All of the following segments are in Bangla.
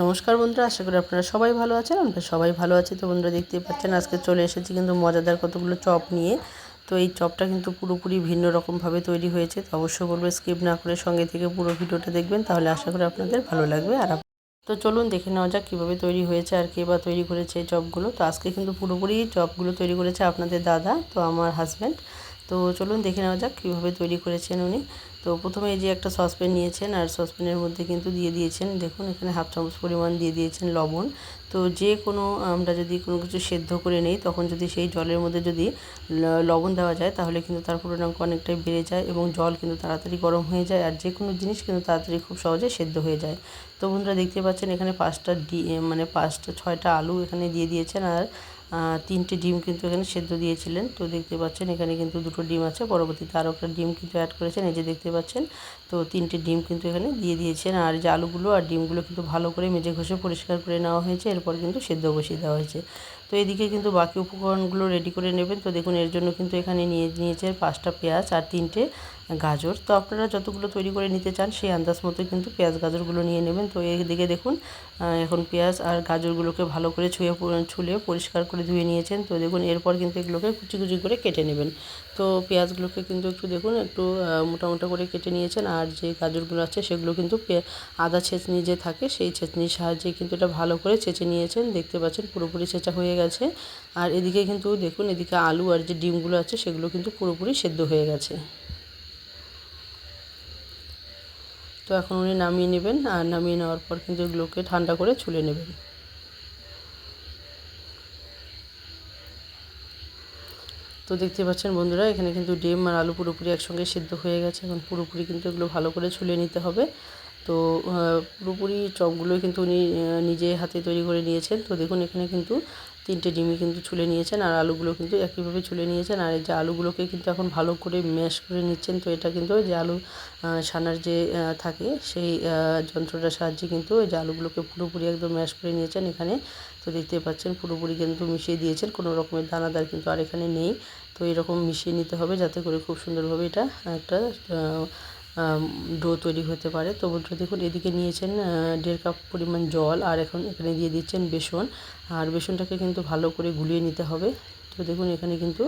নমস্কার বন্ধুরা, আশা করি আপনারা সবাই ভালো আছেন, আমরা সবাই ভালো আছি। তো বন্ধুরা দেখতেই পাচ্ছেন, আজকে চলে এসেছি কিন্তু মজাদার কতগুলো চপ নিয়ে। তো এই চপটা কিন্তু পুরোপুরি ভিন্ন রকমভাবে তৈরি হয়েছে, তো অবশ্যই বলব স্কিপ না করে সঙ্গে থেকে পুরো ভিডিওটা দেখবেন, তাহলে আশা করি আপনাদের ভালো লাগবে। আর তো চলুন দেখে নেওয়া যাক কীভাবে তৈরি হয়েছে আর কে বা তৈরি করেছে এই চপগুলো। তো আজকে কিন্তু পুরোপুরি চপগুলো তৈরি করেছে আপনাদের দাদা, তো আমার হাজব্যান্ড। তো চলুন দেখে নেওয়া যাক কীভাবে তৈরি করেছেন উনি। তো প্রথমে এই যে একটা সসপ্যান নিয়েছেন আর সসপ্যানের মধ্যে কিন্তু দিয়ে দিয়েছেন, দেখুন এখানে হাফ চামচ পরিমাণ দিয়ে দিয়েছেন লবণ। তো যে কোনো, আমরা যদি কোনো কিছু সেদ্ধ করে নেই, তখন যদি সেই জলের মধ্যে যদি লবণ দেওয়া যায়, তাহলে কিন্তু তার পূর্ণাঙ্ক অনেকটাই বেড়ে যায় এবং জল কিন্তু তাড়াতাড়ি গরম হয়ে যায় আর যে কোনো জিনিস কিন্তু তাড়াতাড়ি খুব সহজে সেদ্ধ হয়ে যায়। তো বন্ধুরা দেখতে পাচ্ছেন এখানে পাঁচটা ডি মানে পাঁচটা, ছয়টা আলু এখানে দিয়ে দিয়েছেন আর তিনটে ডিম কিন্তু এখানে সেদ্ধ দিয়েছিলেন। তো দেখতে পাচ্ছেন এখানে কিন্তু দুটো ডিম আছে। পরবর্তীতে আরও একটা ডিম কিন্তু অ্যাড করেছেন। এই যে দেখতে পাচ্ছেন, তো তিনটে ডিম কিন্তু এখানে দিয়ে দিয়েছেন। আর যে আলুগুলো আর ডিমগুলো কিন্তু ভালো করে মেজে ঘষে পরিষ্কার করে নেওয়া হয়েছে। এরপর কিন্তু সেদ্ধ বসিয়ে দেওয়া হয়েছে। তো এদিকে কিন্তু বাকি উপকরণগুলো রেডি করে নেবেন। তো দেখুন, এর জন্য কিন্তু এখানে নিয়ে নিয়েছে পাঁচটা পেঁয়াজ আর তিনটে গাজর। তো আপনারা যতগুলো তৈরি করে নিতে চান সেই আন্দাজ মতো কিন্তু পেঁয়াজ গাজরগুলো নিয়ে নেবেন। তো এদিকে দেখুন এখন পেঁয়াজ আর গাজরগুলোকে ভালো করে ছুঁয়ে ছুলে পরিষ্কার করে ধুয়ে নিয়েছেন। তো দেখুন এরপর কিন্তু এগুলোকে কুচি কুচি করে কেটে নেবেন। তো পেঁয়াজগুলোকে কিন্তু একটু দেখুন একটু আহ, মোটা মোটা করে কেটে নিয়েছেন। আর যে গাজরগুলো আছে সেগুলো কিন্তু আদা ছেঁচনি যে থাকে সেই ছেঁচনির সাহায্যে কিন্তু এটা ভালো করে ছেঁচে নিয়েছেন। দেখতে পাচ্ছেন পুরোপুরি ছেঁচা হয়ে গেছে। আর এদিকে কিন্তু দেখুন এদিকে আলু আর যে ডিমগুলো আছে সেগুলো কিন্তু পুরোপুরি সেদ্ধ হয়ে গেছে। তো এখন উনি নামিয়ে নেবেন, আর নামিয়ে নেওয়ার পর কিন্তু এগুলোকে ঠান্ডা করে ছুলে নেবেন। তো দেখতে পাচ্ছেন বন্ধুরা, এখানে কিন্তু ডিম আর আলু পুরোপুরি একসঙ্গে সিদ্ধ হয়ে গেছে। এখন পুরোপুরি কিন্তু এগুলো ভালো করে ছুলে নিতে হবে। তো পুরোপুরি চপগুলো কিন্তু উনি নিজে হাতে তৈরি করে নিয়েছেন। তো দেখুন, এখানে কিন্তু তিনটে ডিমই কিন্তু ছুলে নিয়েছেন আর আলুগুলো কিন্তু একইভাবে ছুলে নিয়েছেন। আর এই যে আলুগুলোকে কিন্তু এখন ভালো করে ম্যাশ করে নিচ্ছেন, তো এটা কিন্তু যে আলু সানার যে থাকে সেই যন্ত্রটার সাহায্যে কিন্তু এই যে আলুগুলোকে পুরোপুরি একদম ম্যাশ করে নিয়েছেন এখানে। তো দেখতে পাচ্ছেন পুরোপুরি কিন্তু মিশিয়ে দিয়েছেন, কোনো রকমের দানাদার কিন্তু আর এখানে নেই। তো এরকম মিশিয়ে নিতে হবে যাতে করে খুব সুন্দরভাবে এটা একটা ডো তৈরি হতে পারে। তো বন্ধুরা দেখুন, এদিকে নিয়েছেন দেড় কাপ পরিমাণ জল আর এখন এখানে দিয়ে দিচ্ছেন বেসন। আর বেসনটাকে কিন্তু ভালো করে গুলিয়ে নিতে হবে। তো দেখুন, এখানে কিন্তু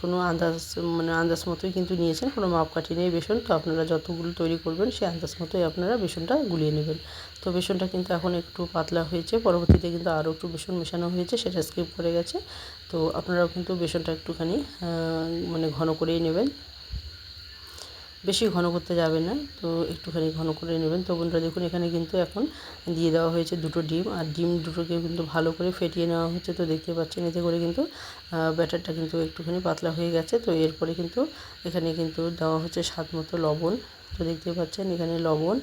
কোনো আন্দাজ মানে আন্দাজ মতোই কিন্তু নিয়েছেন, কোনো মাপকাঠি নেই বেসন। তো আপনারা যতগুলো তৈরি করবেন, সেই আন্দাজ মতোই আপনারা বেসনটা গুলিয়ে নেবেন। তো বেসনটা কিন্তু এখন একটু পাতলা হয়েছে, পরবর্তীতে কিন্তু আরও একটু বেসন মেশানো হয়েছে, সেটা স্কিপ করে গেছে। তো আপনারাও কিন্তু বেসনটা একটুখানি মানে ঘন করেই নেবেন। বেশি ঘন করতে যাবে না, তো একটুখানি ঘন করে নেবেন। তো বন্ধুরা দেখুন, এখানে কিন্তু এখন দিয়ে দেওয়া হয়েছে দুটো ডিম, আর ডিম দুটোকে কিন্তু ভালো করে ফেটিয়ে নেওয়া হচ্ছে। তো দেখতে পাচ্ছেন, এতে করে কিন্তু ব্যাটারটা কিন্তু একটুখানি পাতলা হয়ে গেছে। তো এরপরে কিন্তু এখানে কিন্তু দেওয়া হচ্ছে স্বাদ মতো লবণ। তো দেখতে পাচ্ছেন, এখানে লবণ,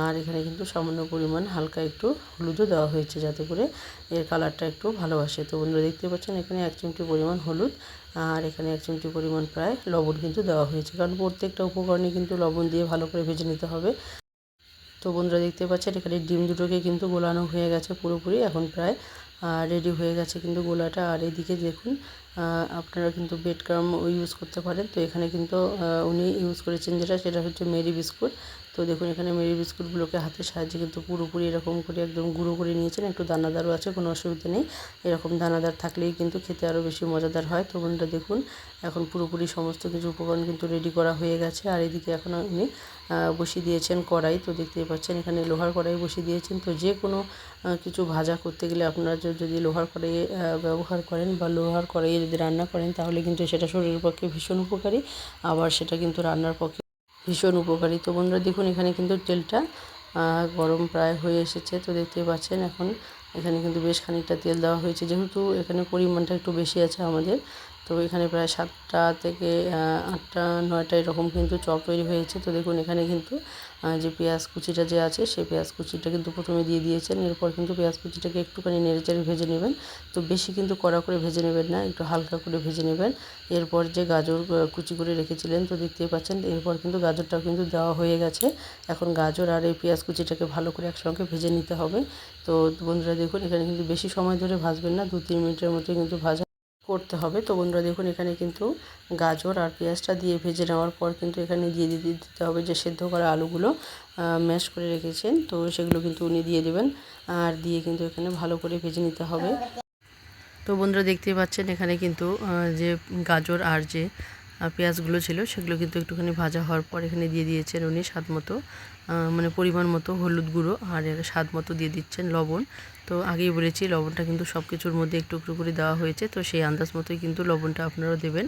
আর এখানে কিন্তু সামান্য পরিমাণ হালকা একটু হলুদও দেওয়া হয়েছে যাতে করে এর কালারটা একটু ভালো আসে। তো বন্ধুরা দেখতে পাচ্ছেন, এখানে এক চিমটি পরিমাণ হলুদ আর এখানে এক চিমটি পরিমাণ প্রায় লবণ কিন্তু দেওয়া হয়েছে। কারণ প্রত্যেকটা উপকরণে কিন্তু লবণ দিয়ে ভালো করে ভেজে নিতে হবে। তো বন্ধুরা দেখতে পাচ্ছেন, এখানে ডিম দুটোকে কিন্তু গোলানো হয়ে গেছে পুরোপুরি। এখন প্রায় রেডি হয়ে গেছে কিন্তু গোলাটা। আর এদিকে দেখুন আপনারা কিন্তু বেড ক্রাম ইউজ করতে পারেন। তো এখানে কিন্তু উনি ইউজ করেছেন যেটা, সেটা হচ্ছে মেরি বিস্কুট তো দেখুন, এখানে মেরি বিস্কুটগুলোকে হাতের সাহায্যে কিন্তু পুরোপুরি এরকম করে একদম গুঁড়ো করে নিয়েছেন। একটু দানাদারও আছে, কোনো অসুবিধা নেই। এরকম দানাদার থাকলেই কিন্তু খেতে আরও বেশি মজাদার হয়। তো বন্ধুরা, দেখুন, এখন পুরোপুরি সমস্ত কিছু উপকরণ কিন্তু রেডি করা হয়ে গেছে। আর এদিকে এখন উনি বসিয়ে দিয়েছেন কড়াই। তো দেখতেই পাচ্ছেন, এখানে লোহার কড়াই বসিয়ে দিয়েছেন। তো যে কোনো কিছু ভাজা করতে গেলে আপনারা যদি লোহার কড়াইয়ে ব্যবহার করেন বা লোহার কড়াইয়ে যদি রান্না করেন, তাহলে কিন্তু সেটা শরীরের পক্ষে ভীষণ উপকারী। আবার সেটা কিন্তু রান্নার পক্ষে ভীষণ উপকারী তো বন্ধুরা, দেখুন, এখানে কিন্তু তেলটা গরম প্রায় হয়ে এসেছে। তো দেখতে পাচ্ছেন, এখন এখানে কিন্তু বেশ খানিকটা তেল দেওয়া হয়েছে। যেহেতু এখানে পরিমাণটা একটু বেশি আছে আমাদের তো এখানে প্রায় সাতটা থেকে আটটা, নয়টা এরকম কিন্তু চপ তৈরি হয়েছে। তো দেখুন, এখানে কিন্তু যে পেঁয়াজ কুচিটা যে আছে, সেই পেঁয়াজ কুচিটা কিন্তু প্রথমে দিয়ে দিয়েছেন। এরপর কিন্তু পেঁয়াজ কুচিটাকে একটুখানি নেড়েচেড়ে ভেজে নেবেন। তো বেশি কিন্তু কড়া করে ভেজে নেবেন না, একটু হালকা করে ভেজে নেবেন। এরপর যে গাজর কুচি করে রেখেছিলেন, তো দেখতেই পাচ্ছেন, এরপর কিন্তু গাজরটাও কিন্তু দেওয়া হয়ে গেছে। এখন গাজর আর এই পেঁয়াজ কুচিটাকে ভালো করে একসঙ্গে ভেজে নিতে হবে। তো বন্ধুরা, দেখুন, এখানে কিন্তু বেশি সময় ধরে ভাজবেন না দু তিন মিনিটের মধ্যে কিন্তু ভাজা করতে হবে। তো বন্ধুরা দেখুন, এখানে কিন্তু গাজর আর পেঁয়াজটা দিয়ে ভেজে নেওয়ার পর কিন্তু এখানে দিয়ে দিতে দিতে হবে যে সেদ্ধ করা আলুগুলো ম্যাশ করে রেখেছেন। তো সেগুলো কিন্তু উনি দিয়ে দেবেন আর দিয়ে কিন্তু এখানে ভালো করে ভেজে নিতে হবে। তো বন্ধুরা দেখতেই পাচ্ছেন, এখানে কিন্তু যে গাজর আর যে পেঁয়াজগুলো ছিল, সেগুলো কিন্তু একটুখানি ভাজা হওয়ার পর এখানে দিয়ে দিয়েছেন উনি স্বাদ মতো। মানে পরিমাণ মতো হলুদ গুঁড়ো আর এর স্বাদ মতো দিয়ে দিচ্ছেন লবণ। তো আগেই বলেছি, লবণটা কিন্তু সব কিছুর মধ্যে একটু একটু করে দেওয়া হয়েছে, তো সেই আন্দাজ মতোই কিন্তু লবণটা আপনারাও দেবেন।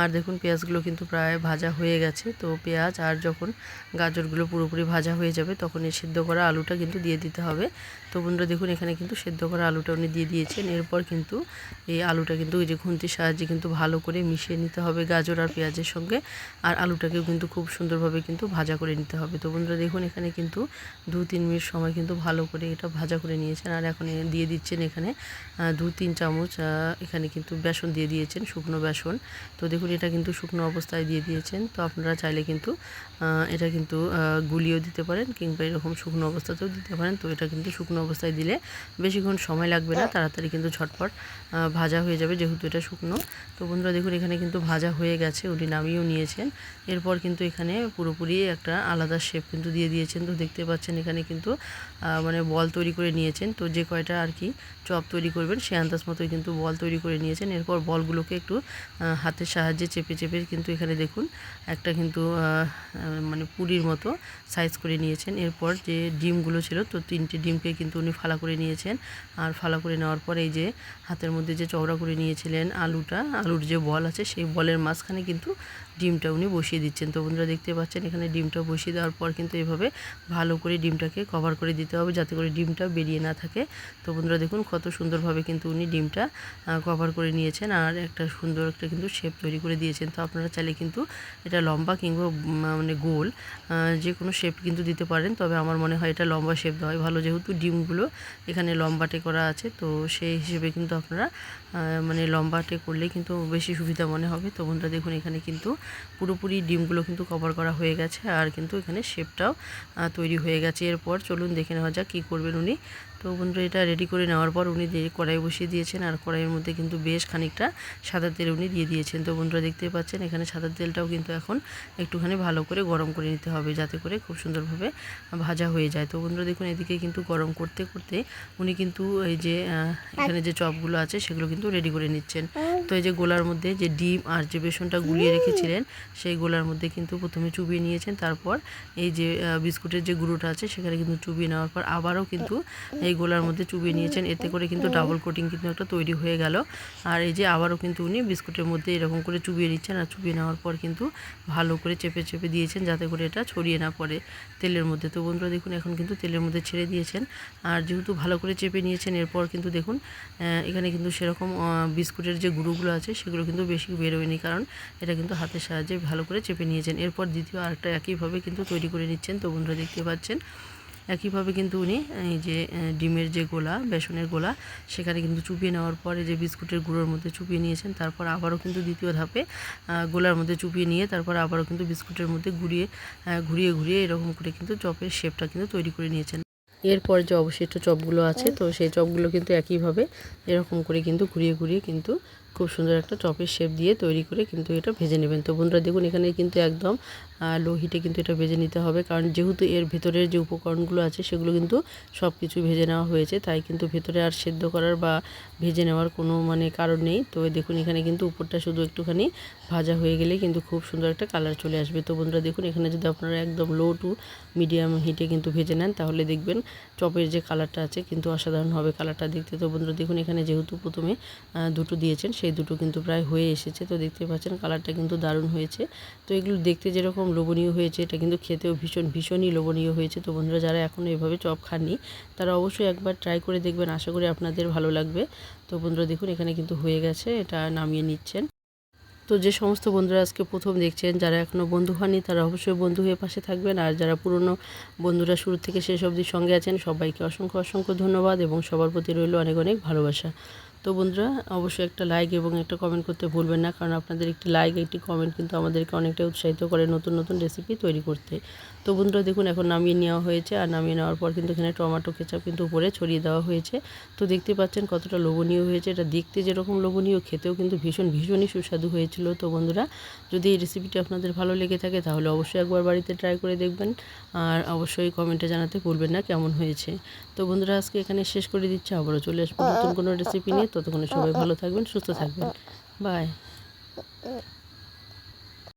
আর দেখুন, পেঁয়াজগুলো কিন্তু প্রায় ভাজা হয়ে গেছে, তো পেঁয়াজ আর যখন গাজরগুলো পুরোপুরি ভাজা হয়ে যাবে তখন এই সেদ্ধ করা আলুটা কিন্তু দিয়ে দিতে হবে। তো বন্ধুরা, দেখুন, এখানে কিন্তু সেদ্ধ করা আলুটা উনি দিয়ে দিয়েছেন। এরপর কিন্তু এই আলুটা কিন্তু ওই যে খুন্তির সাহায্যে কিন্তু ভালো করে মিশিয়ে নিতে হবে গাজর আর পেঁয়াজের সঙ্গে, আর আলুটাকেও কিন্তু খুব সুন্দরভাবে কিন্তু ভাজা করে নিতে হবে। তো বন্ধুরা, দেখুন এখানে কিন্তু দু তিন মিনিট সময় কিন্তু ভালো করে এটা ভাজা করে নিয়েছেন। আর এখন দিয়ে দিচ্ছেন এখানে দু তিন চামচ এখানে কিন্তু বেসন দিয়ে দিয়েছেন, শুকনো বেসন। তো দেখুন এটা কিন্তু শুকনো অবস্থায় দিয়ে দিয়েছেন। তো আপনারা চাইলে কিন্তু এটা কিন্তু গুলিয়েও দিতে পারেন কিংবা এরকম শুকনো অবস্থাতেও দিতে পারেন। তো এটা কিন্তু শুকনো অবস্থায় দিলে বেশিক্ষণ সময় লাগবে না, তাড়াতাড়ি কিন্তু ঝটপট ভাজা হয়ে যাবে যেহেতু এটা শুকনো। তো বন্ধুরা দেখুন এখানে কিন্তু ভাজা হয়ে গেছে, উনি নামিয়েও নিয়েছেন। এরপর কিন্তু এখানে পুরোপুরি একটা আলাদা শেপ কিন্তু দিয়ে দিয়েছেন। তো দেখতে পাচ্ছেন এখানে কিন্তু মানে বল তৈরি করে নিয়েছেন। তো যে কয়টা আর কি চপ তৈরি করবেন, সে আন্দাজ মতোই কিন্তু বল তৈরি করে নিয়েছেন। এরপর বলগুলোকে একটু হাতের সাহায্যে চেপে চেপে কিন্তু এখানে দেখুন, একটা কিন্তু মানে পুরির মতো সাইজ করে নিয়েছেন। এরপর যে ডিমগুলো ছিল, তো তিনটে ডিমকে কিন্তু উনি ফালা করে নিয়েছেন। আর ফালা করে নেওয়ার পর এই যে হাতের মধ্যে যে চওড়া করে নিয়েছিলেন আলুটা, আলুর যে বল আছে, সেই বলের মাঝখানে কিন্তু ডিমটা উনি বসিয়ে দিচ্ছেন। তো বন্ধুরা দেখতে পাচ্ছেন, এখানে ডিমটা বসিয়ে দেওয়ার পর কিন্তু এভাবে ভালো করে ডিমটাকে কভার করে দিতে হবে যাতে করে ডিমটা বেরিয়ে না থাকে। তো বন্ধুরা দেখুন কত সুন্দরভাবে কিন্তু উনি ডিমটা কভার করে নিয়েছেন আর একটা সুন্দর একটা কিন্তু শেপ তৈরি করে দিয়েছেন। তো আপনারা চাইলে কিন্তু এটা লম্বা কিংবা মানে গোল যে কোনো শেপ কিন্তু দিতে পারেন। তবে আমার মনে হয় এটা লম্বা শেপ দেওয়া হয় ভালো যেহেতু ডিমগুলো এখানে লম্বাটে করা আছে, তো সেই হিসেবে কিন্তু আপনারা মানে লম্বাটে করলে কিন্তু বেশি সুবিধা মনে হবে। তো বন্ধুরা দেখুন এখানে কিন্তু পুরোপুরি ডিমগুলো কিন্তু কভার করা হয়ে গেছে আর কিন্তু এখানে শেপটাও তৈরি হয়ে গেছে। এরপর চলুন দেখে নেওয়া যাক কী করবেন উনি। তো বন্ধুরা, এটা রেডি করে নেওয়ার পর উনি দিয়ে কড়াই বসিয়ে দিয়েছেন আর কড়াইয়ের মধ্যে কিন্তু বেশ খানিকটা সাদা তেল উনি দিয়ে দিয়েছেন। তো বন্ধুরা দেখতে পাচ্ছেন, এখানে সাদা তেলটাও কিন্তু এখন একটুখানি ভালো করে গরম করে নিতে হবে যাতে করে খুব সুন্দরভাবে ভাজা হয়ে যায়। তো বন্ধুরা, দেখুন, এদিকে কিন্তু গরম করতে করতে উনি কিন্তু এই যে এখানে যে চপগুলো আছে সেগুলো কিন্তু রেডি করে নিচ্ছেন। তো এই যে গোলার মধ্যে যে ডিম আর যে বেসনটা গুলিয়ে রেখেছিলেন, সেই গোলার মধ্যে কিন্তু প্রথমে চুবিয়ে নিয়েছেন। তারপর এই যে বিস্কুটের যে গুঁড়োটা আছে সেখানে কিন্তু চুবিয়ে নেওয়ার পর আবারও কিন্তু এই গোলার মধ্যে চুবিয়ে নিয়েছেন। এতে করে কিন্তু ডাবল কোটিং কিন্তু একটা তৈরি হয়ে গেল। আর এই যে আবারও কিন্তু উনি বিস্কুটের মধ্যে এরকম করে চুবিয়ে নিচ্ছেন আর চুবিয়ে নেওয়ার পর কিন্তু ভালো করে চেপে চেপে দিয়েছেন যাতে করে এটা ছড়িয়ে না পড়ে তেলের মধ্যে। তো বন্ধুরা দেখুন, এখন কিন্তু তেলের মধ্যে ছেড়ে দিয়েছেন। আর যেহেতু ভালো করে চেপে নিয়েছেন, এরপর কিন্তু দেখুন এখানে কিন্তু সেরকম বিস্কুটের যে গুঁড়োগুলো আছে সেগুলো কিন্তু বেশি বেরোয়নি কারণ এটা কিন্তু হাতের সাহায্যে ভালো করে চেপে নিয়েছেন। এরপর দ্বিতীয় আরেকটা একইভাবে কিন্তু তৈরি করে নিচ্ছেন। তো বন্ধুরা দেখতে পাচ্ছেন একইভাবে কিন্তু উনি, এই যে ডিমের যে গোলা, বেসনের গোলা, সেখানে কিন্তু চুপিয়ে নেওয়ার পরে যে বিস্কুটের গুঁড়োর মধ্যে চুপিয়ে নিয়েছেন, তারপর আবারও কিন্তু দ্বিতীয় ধাপে গোলার মধ্যে চুপিয়ে নিয়ে তারপর আবারও কিন্তু বিস্কুটের মধ্যে ঘুরিয়ে ঘুরিয়ে ঘুরিয়ে এরকম করে কিন্তু চপের শেপটা কিন্তু তৈরি করে নিয়েছেন। এরপর যে অবশিষ্ট চপগুলো আছে, তো সেই চপগুলো কিন্তু একইভাবে এরকম করে কিন্তু ঘুরিয়ে ঘুরিয়ে কিন্তু খুব সুন্দর একটা চপের শেপ দিয়ে তৈরি করে কিন্তু এটা ভেজে নেবেন। তো বন্ধুরা, দেখুন এখানে কিন্তু একদম লো হিটে কিন্তু এটা ভেজে নিতে হবে। কারণ যেহেতু এর ভেতরের যে উপকরণগুলো আছে, সেগুলো কিন্তু সব কিছু ভেজে নেওয়া হয়েছে। তাই কিন্তু ভেতরে আর সেদ্ধ করার বা ভেজে নেওয়ার কোনো মানে কারণ নেই। তো দেখুন, এখানে কিন্তু উপরটা শুধু একটুখানি ভাজা হয়ে গেলে কিন্তু খুব সুন্দর একটা কালার চলে আসবে। তো বন্ধুরা, দেখুন, এখানে যদি আপনারা একদম লো টু মিডিয়াম হিটে কিন্তু ভেজে নেন, তাহলে দেখবেন চপের যে কালারটা আছে কিন্তু অসাধারণ হবে কালারটা দেখতে। তো বন্ধুরা, দেখুন, এখানে যেহেতু প্রথমে দুটো দিয়েছেন, সেই দুটো কিন্তু প্রায় হয়ে এসেছে। তো দেখতে পাচ্ছেন, কালারটা কিন্তু দারুণ হয়েছে। তো এগুলো দেখতে যেরকম লোভনীয় হয়েছে, এটা কিন্তু খেতেও ভীষণ, ভীষণই লোভনীয় হয়েছে। তো বন্ধুরা, যারা এখনও এভাবে চপ খাননি, তারা অবশ্যই একবার ট্রাই করে দেখবেন, আশা করি আপনাদের ভালো লাগবে। তো বন্ধুরা, দেখুন, এখানে কিন্তু হয়ে গেছে, এটা নামিয়ে নিচ্ছেন। তো যে সমস্ত বন্ধুরা আজকে প্রথম দেখছেন, যারা এখনও বন্ধু হয়নি তারা অবশ্যই বন্ধু হয়ে পাশে থাকবেন। আর যারা পুরনো বন্ধুরা শুরু থেকে শেষ অবধির সঙ্গে আছেন, সবাইকে অসংখ্য অসংখ্য ধন্যবাদ এবং সবার প্রতি রইল অনেক অনেক ভালোবাসা। তো বন্ধুরা, অবশ্যই একটা লাইক এবং একটা কমেন্ট করতে ভুলবেন না, কারণ আপনাদের একটি লাইক একটি কমেন্ট কিন্তু আমাদেরকে অনেকটা উৎসাহিত করে নতুন নতুন রেসিপি তৈরি করতে। তো বন্ধুরা দেখুন, এখন নামিয়ে নেওয়া হয়েছে। আর নামিয়ে নেওয়ার পর কিন্তু এখানে টমেটো, কেচাপ কিন্তু উপরে ছড়িয়ে দেওয়া হয়েছে। তো দেখতে পাচ্ছেন কতটা লোভনীয় হয়েছে। এটা দেখতে যেরকম লোভনীয়, খেতেও কিন্তু ভীষণ, ভীষণই সুস্বাদু হয়েছিল। তো বন্ধুরা, যদি এই রেসিপিটি আপনাদের ভালো লেগে থাকে, তাহলে অবশ্যই একবার বাড়িতে ট্রাই করে দেখবেন। আর অবশ্যই কমেন্টে জানাতে ভুলবেন না কেমন হয়েছে। তো বন্ধুরা, আজকে এখানে শেষ করে দিচ্ছি। আবারও চলে আসব নতুন কোনো রেসিপি নিয়ে। ততক্ষণে সবাই ভালো থাকবেন, সুস্থ থাকবেন। বাই